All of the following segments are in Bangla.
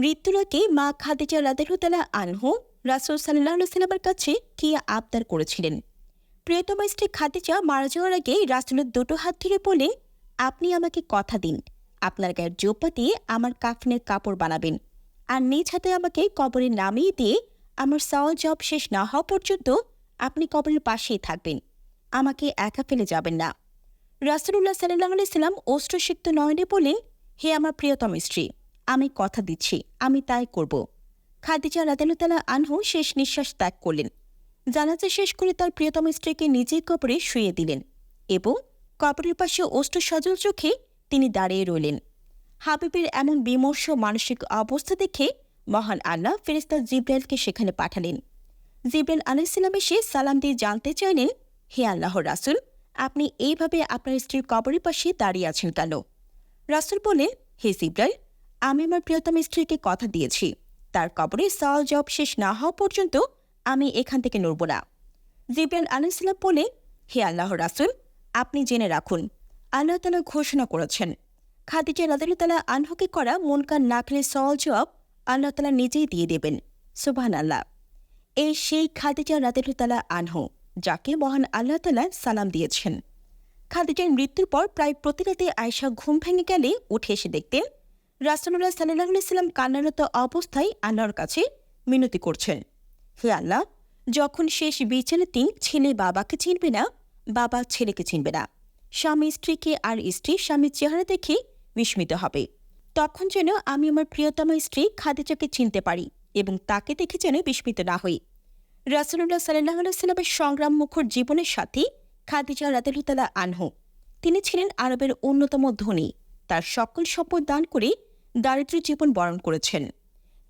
মৃত্যুর মা খাদিজা রাদেহতালা আনহু, রাসুল সাল্লাহ সাল্লামের কাছে কি আবদার করেছিলেন। প্রিয়তমা স্ত্রী খাদিজা মারা যাওয়ার আগে রাসুলের দুটো হাত ধরে বলে, আপনি আমাকে কথা দিন। আপনার গায়ের জোপা দিয়ে আমার কাফনের কাপড় বানাবেন। আর নিজ হাতে আমাকে কবরে নামিয়ে দিয়ে আমার সাওয়াল জব শেষ না হওয়া পর্যন্ত আপনি কবরের পাশেই থাকবেন। আমাকে একা ফেলে যাবেন না। রাসুল্লাহ সাল্লাহ সাল্লাম অস্ত্রসিক্ত নয়নে বলেন হে আমার প্রিয়তম স্ত্রী আমি কথা দিচ্ছি, আমি তাই করব। খাদিজা রাদানুতালা আনহু শেষ নিঃশ্বাস ত্যাগ করলেন। জানাজা শেষ করে তার প্রিয়তম স্ত্রীকে নিজের কবরে শুয়ে দিলেন এবং কবরের পাশে অস্ত্র সজল চোখে তিনি দাঁড়িয়ে রইলেন। হাবিবের এমন বিমর্ষ মানসিক অবস্থা দেখে মহান আল্লাহ ফেরেস্তা জিব্রাইলকে সেখানে পাঠালেন। জিব্রাইল আলাইসাল্লাম এসে সালাম দিয়ে জানতে চাইলেন, হে আল্লাহ রাসুল, আপনি এইভাবে আপনার স্ত্রীর কবরের পাশে দাঁড়িয়ে আছেন কেন? রাসুল বলেন হে জিব্রাইল আমি আমার প্রিয়তম স্ত্রীকে কথা দিয়েছি। তার কবরে সাল জব শেষ না হওয়া পর্যন্ত আমি এখান থেকে নড়ব না। জিব্রাইল আলাইসাল্লাম বলে, হে আল্লাহ রাসুল, আপনি জেনে রাখুন, আল্লাহ তালা ঘোষণা করেছেন, খাদিজা রাদিল্লাহ আনহুকে করা মনকার নাকলে সওয়াল জবাব আল্লাহ তালা নিজেই দিয়ে দেবেন সুবহান আল্লাহ এই সেই খাদিজা রাদিল্লাহ আনহ, যাকে মহান আল্লাহ তালা সালাম দিয়েছেন। খাদিজার মৃত্যুর পর প্রায় প্রতি রাতে আয়সা ঘুম ভেঙে গেলে উঠে এসে দেখতেন রাসুল্লাহ সাল্লাহ সাল্লাম কান্নারত অবস্থায় আল্লাহর কাছে মিনতি করছেন। হে আল্লাহ, যখন শেষ বিচারেতে ছেলে বাবাকে চিনবে না, বাবা ছেলেকে চিনবে না। স্বামী স্ত্রীকে আর স্ত্রী স্বামীর চেহারা দেখে বিস্মিত হবে। তখন যেন আমি আমার প্রিয়তমা স্ত্রী খাদিজাকে চিনতে পারি এবং তাকে দেখে যেন বিস্মিত না হই। রাসুল্লাহ সাল্লাহ সাল্লামের সংগ্রাম মুখর জীবনের সাথে খাদিজা রাতেলুতালা আনহু। তিনি ছিলেন আরবের অন্যতম ধনী। তার সকল সম্পদ দান করে দারিদ্র জীবন বরণ করেছেন।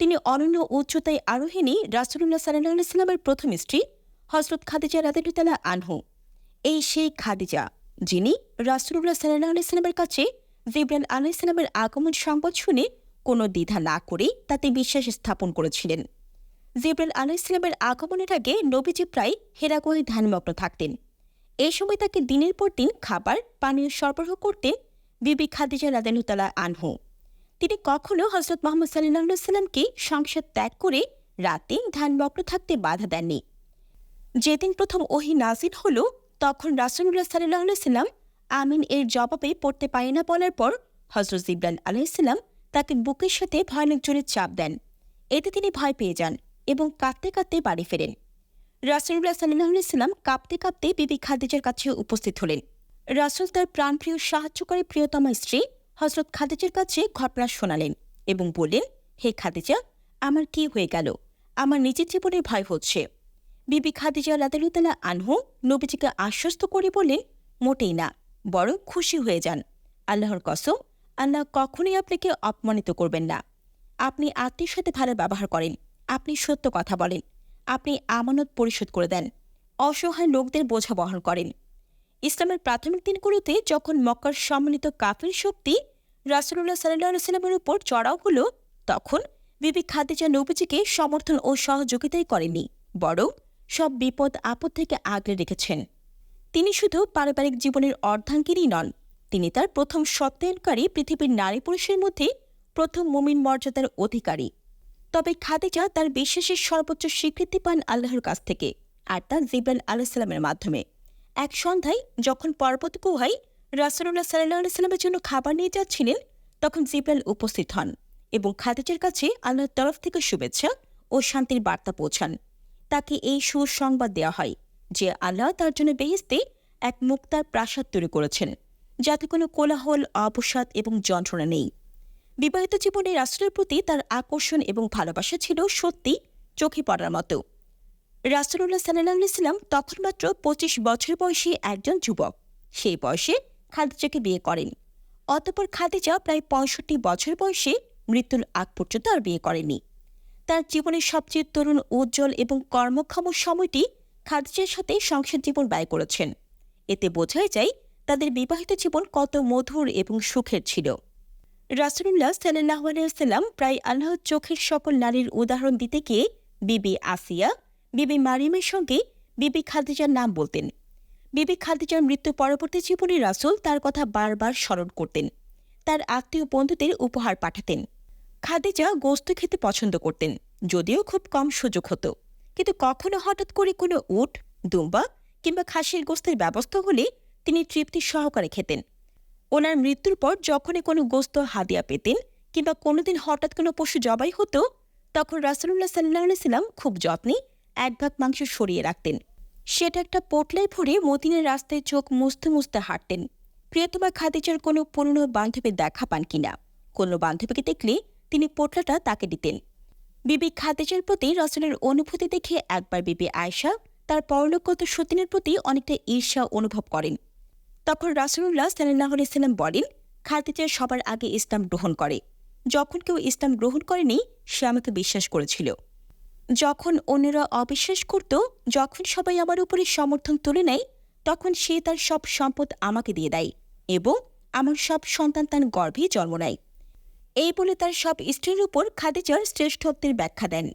তিনি অনন্য উচ্চতায় আরোহিণী রাসুল্লাহ সাল্লাহ সাল্লামের প্রথম স্ত্রী হজরত খাদিজা রাতেলুতালা আনহু। এই সেই খাদিজা, যিনি রাসুল্লাহ সাল্লাহ সাল্লামের কাছে জিব্রাইল আলাইসাল্লামের আগমন সংবাদ শুনে কোনো দ্বিধা না করে তাতে বিশ্বাস স্থাপন করেছিলেন। জিব্রাইল আলাইসাল্লামের আগমনের আগে নবীজি প্রায় হেরাগোয়ে ধ্যানমগ্ন থাকতেন। এই সময় তাকে দিনের পর দিন খাবার, পানীয় সরবরাহ করতেন বিবি খাদিজা রাদানুতালা আনহু। তিনি কখনো হজরত মোহাম্মদ সাল্লাহ সাল্লামকে ত্যাগ করে রাতে ধ্যানমগ্ন থাকতে বাধা দেননি। যেদিন প্রথম ওহি নাজিল হল, তখন রাসুল্লাহ সাল্লাহ সাল্লাম আমিন এর জবাবে পড়তে পারে না বলার পর হজরত জিব্রাইল আলাইসাল্লাম তাকে বুকের সাথে ভয়ানক জোরে চাপ দেন। এতে তিনি ভয় পেয়ে যান এবং কাঁদতে কাঁদতে বাড়ি ফেরেন। রাসুল্লাহ সাল্লাহ সাল্লাম কাঁপতে কাঁপতে বিবি খাদিজার কাছে উপস্থিত হলেন। রাসুল তার প্রাণপ্রিয়, সাহায্যকারী, প্রিয়তমা স্ত্রী হজরত খাদিজার কাছে ঘটনা শোনালেন এবং বললেন, হে খাদিজা, আমার কি হয়ে গেল? আমার নিজের জীবনে ভয় হচ্ছে। বিবি খাদিজা রাদালুতালা আনহু নবীজিকে আশ্বস্ত করে বললেন মোটেই না, বরং খুশি হয়ে যান। আল্লাহর কসম, আল্লাহ কখনোই আপনাকে অপমানিত করবেন না। আপনি আত্মীয় সাথে ভালো ব্যবহার করেন। আপনি সত্য কথা বলেন। আপনি আমানত পরিশোধ করে দেন। অসহায় লোকদের বোঝা বহন করেন। ইসলামের প্রাথমিক দিনগুলোতে যখন মক্কার সম্মিলিত কাফির শক্তি রাসুল্লাহ সাল্লাহ সাল্লামের উপর চড়াও হল, তখন বিবি খাদিজা নবীজিকে সমর্থন ও সহযোগিতাই করেনি বরং সব বিপদ আপদ থেকে আগলে রেখেছেন। তিনি শুধু পারিবারিক জীবনের অর্ধাঙ্গিনই নন, তিনি তার প্রথম সত্যায়নকারী পৃথিবীর নারী পুরুষের মধ্যে প্রথম মুমিন মর্যাদার অধিকারী। তবে খাদিজা তার বিশ্বাসের সর্বোচ্চ স্বীকৃতি পান আল্লাহর কাছ থেকে, আর তা জিব্রাইল আলাইসাল্লামের মাধ্যমে। এক সন্ধ্যায় যখন পর্বত গুহায় রাসুল্লাহ সাল্লাহ সাল্লামের জন্য খাবার নিয়ে যাচ্ছিলেন, তখন জিব্রাইল উপস্থিত হন এবং খাদিজার কাছে আল্লাহর তরফ থেকে শুভেচ্ছা ও শান্তির বার্তা পৌঁছান। তাকে এই সুসংবাদ দেওয়া হয় যে আল্লাহ তার জন্য বেহেস্তে এক মুক্তার প্রাসাদ তৈরি করেছেন, যাতে কোনো কোলাহল, অবসাদ এবং যন্ত্রণা নেই। বিবাহিত জীবনে রাসুলের প্রতি তার আকর্ষণ এবং ভালোবাসা ছিল সত্যি চোখে পড়ার মতো। রাসুল্লাহ সাল্লাহ সাল্লাম তখন মাত্র পঁচিশ বছর বয়সী একজন যুবক। সেই বয়সে খাদিজাকে বিয়ে করেন। অতপর খাদিজা প্রায় পঁয়ষট্টি বছর বয়সে মৃত্যুর আগ পর্যন্ত আর বিয়ে করেনি। তার জীবনের সবচেয়ে তরুণ, উজ্জ্বল এবং কর্মক্ষম সময়টি খাদিজার সাথে সংসার জীবন ব্যয় করেছেন। এতে বোঝাই যায় তাদের বিবাহিত জীবন কত মধুর এবং সুখের ছিল। রাসুল্লাহ সাল্লাহ আলাইসাল্লাম প্রায় আল্লাহর চোখের সকল নারীর উদাহরণ দিতে গিয়ে বিবি আসিয়া বিবি মারিমের সঙ্গে বিবি খাদিজার নাম বলতেন। বিবি খাদিজার মৃত্যু পরবর্তী জীবনে রাসুল তার কথা বারবার স্মরণ করতেন। তার আত্মীয় বন্ধুদের উপহার পাঠাতেন। খাদিজা গোস্ত খেতে পছন্দ করতেন, যদিও খুব কম সুযোগ হতো। কিন্তু কখনো হঠাৎ করে কোনো উট, দুম্বা কিংবা খাসির গোস্তের ব্যবস্থা হলে তিনি তৃপ্তি সহকারে খেতেন। ওনার মৃত্যুর পর যখনই কোনো গোস্ত হাদিয়া পেতেন কিংবা কোনোদিন হঠাৎ কোনো পশু জবাই হতো, তখন রাসুল্লাহ সাল্লাহ সাল্লাম খুব যত্নে এক ভাগ মাংস সরিয়ে রাখতেন। সেটা একটা পোটলায় ভরে মতিনের রাস্তায় চোখ মুছতে মুছতে হাঁটতেন। প্রিয়তমা খাদিজার কোনো পুরনো বান্ধবী দেখা পান কিনা? কোনো বান্ধবীকে দেখলে তিনি পোটলাটা তাকে দিতেন। বিবি খাদিজার প্রতি রসুলের অনুভূতি দেখে একবার বিবি আয়শা, তার পরলোকগত সতীনের প্রতি অনেকটা ঈর্ষা অনুভব করেন। তখন রাসুল্লাহ সাল্লাহ ইসলাম বলেন, খাদিজা সবার আগে ইসলাম গ্রহণ করে। যখন কেউ ইসলাম গ্রহণ করেনি, সে আমাকে বিশ্বাস করেছিল। যখন অন্যরা অবিশ্বাস করত, যখন সবাই আমার উপরে সমর্থন তুলে নেয়, তখন সে তার সব সম্পদ আমাকে দিয়ে দেয় এবং আমার সব সন্তান তার গর্ভে জন্ম নেয়। এই বলে তার সব স্ত্রীর উপর খাদিজার শ্রেষ্ঠত্বের ব্যাখ্যা দেন।